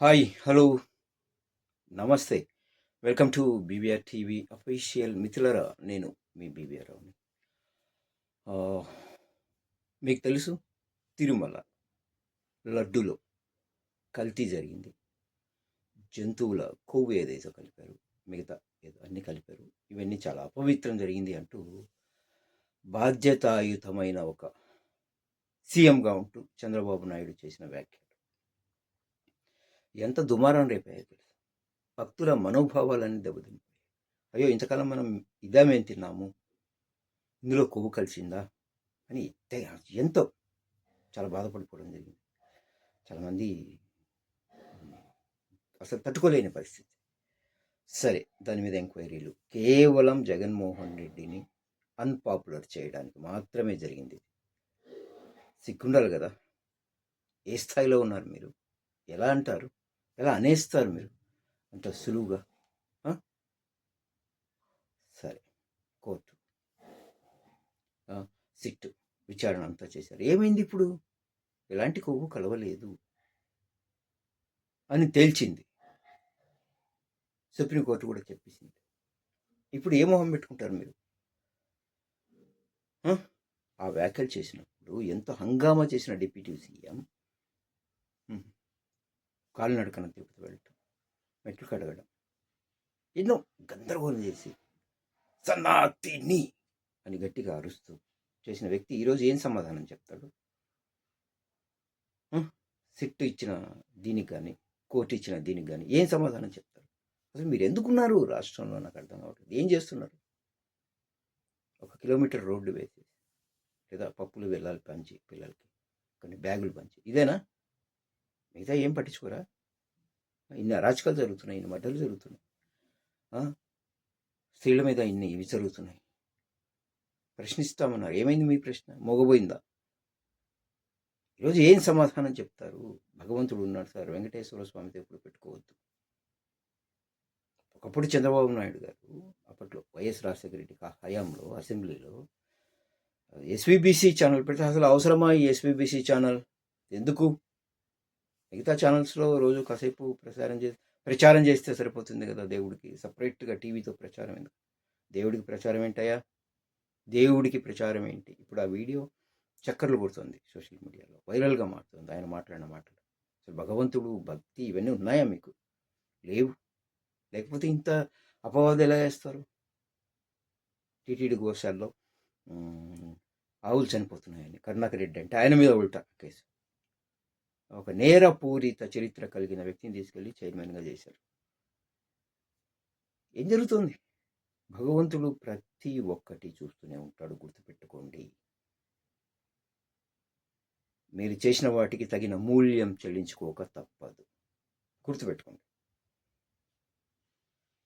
Hi hello నమస్తే welcome to BBR TV official మిథులరా నేను మీ బీబీఆర్ రావుని మీకు తెలుసు తిరుమల లడ్డులో కల్తీ జరిగింది జంతువుల కొవ్వు ఏదైతే కలిపారు మిగతా ఏదో అన్నీ కలిపారు ఇవన్నీ చాలా అపవిత్రం జరిగింది అంటూ బాధ్యతాయుతమైన ఒక సీఎంగా ఉంటూ చంద్రబాబు నాయుడు చేసిన వ్యాఖ్య ఎంత దుమారం రేపాయో తెలుసు? భక్తుల మనోభావాలన్నీ దెబ్బతిన్నాయి. అయ్యో ఇంతకాలం మనం ఇదామేం తిన్నాము? ఇందులో కొవ్వు కలిసిందా? అని ఎంతో చాలా బాధపడిపోవడం జరిగింది. చాలామంది అసలు తట్టుకోలేని పరిస్థితి. సరే దాని మీద ఎంక్వైరీలు. కేవలం జగన్మోహన్ రెడ్డిని అన్పాపులర్ చేయడానికి మాత్రమే జరిగింది. సిగ్గుండాలి కదా? ఏ స్థాయిలో ఉన్నారు మీరు? ఎలా అంటారు? ఎలా అనేస్తారు మీరు? అంత సులువుగా? సరే. కోర్టు. సిట్ విచారణ అంతా చేశారు. ఏమైంది ఇప్పుడు? ఎలాంటి కొవ్వు కలవలేదు అని తేల్చింది. సుప్రీంకోర్టు కూడా చెప్పేసింది. ఇప్పుడు ఏ మొహం పెట్టుకుంటారు మీరు? ఆ? వ్యాఖ్యలు చేసినప్పుడు ఎంతో హంగామా చేసిన డిప్యూటీ సీఎం? కాలినడకన తిరుపతి వెళ్ళటం మెట్లు కడగడం. ఎన్నో గందరగోళం చేసి సన్నాతిని అని గట్టిగా అరుస్తూ చేసిన వ్యక్తి ఈరోజు ఏం సమాధానం చెప్తాడు? సిట్టు ఇచ్చిన దీనికి కానీ కోర్టు ఇచ్చిన దీనికి కానీ ఏం సమాధానం చెప్తారు? అసలు మీరు ఎందుకున్నారు రాష్ట్రంలో? నాకు అర్థం కావట్లేదు. ఏం చేస్తున్నారు? ఒక కిలోమీటర్ రోడ్డు వేసి లేదా పప్పులు వెళ్ళాలి పంచి పిల్లలకి కొన్ని బ్యాగులు పంచి. ఇదేనా? మిగతా ఏం పట్టించుకోరా? ఇన్ని అరాచకాలు జరుగుతున్నాయి ఇన్ని మడ్డలు జరుగుతున్నాయి. స్త్రీల మీద ఇన్ని ఇవి జరుగుతున్నాయి. ప్రశ్నిస్తామన్నారు. ఏమైంది మీ ప్రశ్న? మోగబోయిందా? ఈరోజు ఏం సమాధానం చెప్తారు? భగవంతుడు ఉన్నాడు సార్. వెంకటేశ్వర స్వామితో ఎప్పుడు పెట్టుకోవద్దు. ఒకప్పుడు చంద్రబాబు నాయుడు గారు అప్పట్లో వైఎస్ రాజశేఖర రెడ్డి హయాంలో అసెంబ్లీలో ఎస్విబిసి ఛానల్ పెడితే అసలు అవసరమా ఈ ఎస్విబిసి ఛానల్? ఎందుకు? మిగతా ఛానల్స్లో రోజు కాసేపు ప్రసారం చేసి ప్రచారం చేస్తే సరిపోతుంది కదా దేవుడికి. సపరేట్గా టీవీతో ప్రచారం ఎందుకు? దేవుడికి ప్రచారం ఏంటయ్యా? దేవుడికి ప్రచారం ఏంటి? ఇప్పుడు ఆ వీడియో చక్కర్లు కొడుతుంది సోషల్ మీడియాలో. వైరల్గా మారుతుంది ఆయన మాట్లాడిన మాటలు. అసలు భగవంతుడు భక్తి ఇవన్నీ ఉన్నాయా మీకు? లేవు. లేకపోతే ఇంత అపవాదం ఎలా వేస్తారు టీటీడీ గోశాల్లో ఆవులు చనిపోతున్నాయని. కరుణాకర్ రెడ్డి అంటే ఆయన మీద ఉల్టా కేసు. ఒక నేరపూరిత చరిత్ర కలిగిన వ్యక్తిని తీసుకెళ్ళి చైర్మన్గా చేశారు. ఏం జరుగుతుంది? భగవంతుడు ప్రతి ఒక్కటి చూస్తూనే ఉంటాడు గుర్తుపెట్టుకోండి. మీరు చేసిన వాటికి తగిన మూల్యం చెల్లించుకోక తప్పదు. గుర్తుపెట్టుకోండి.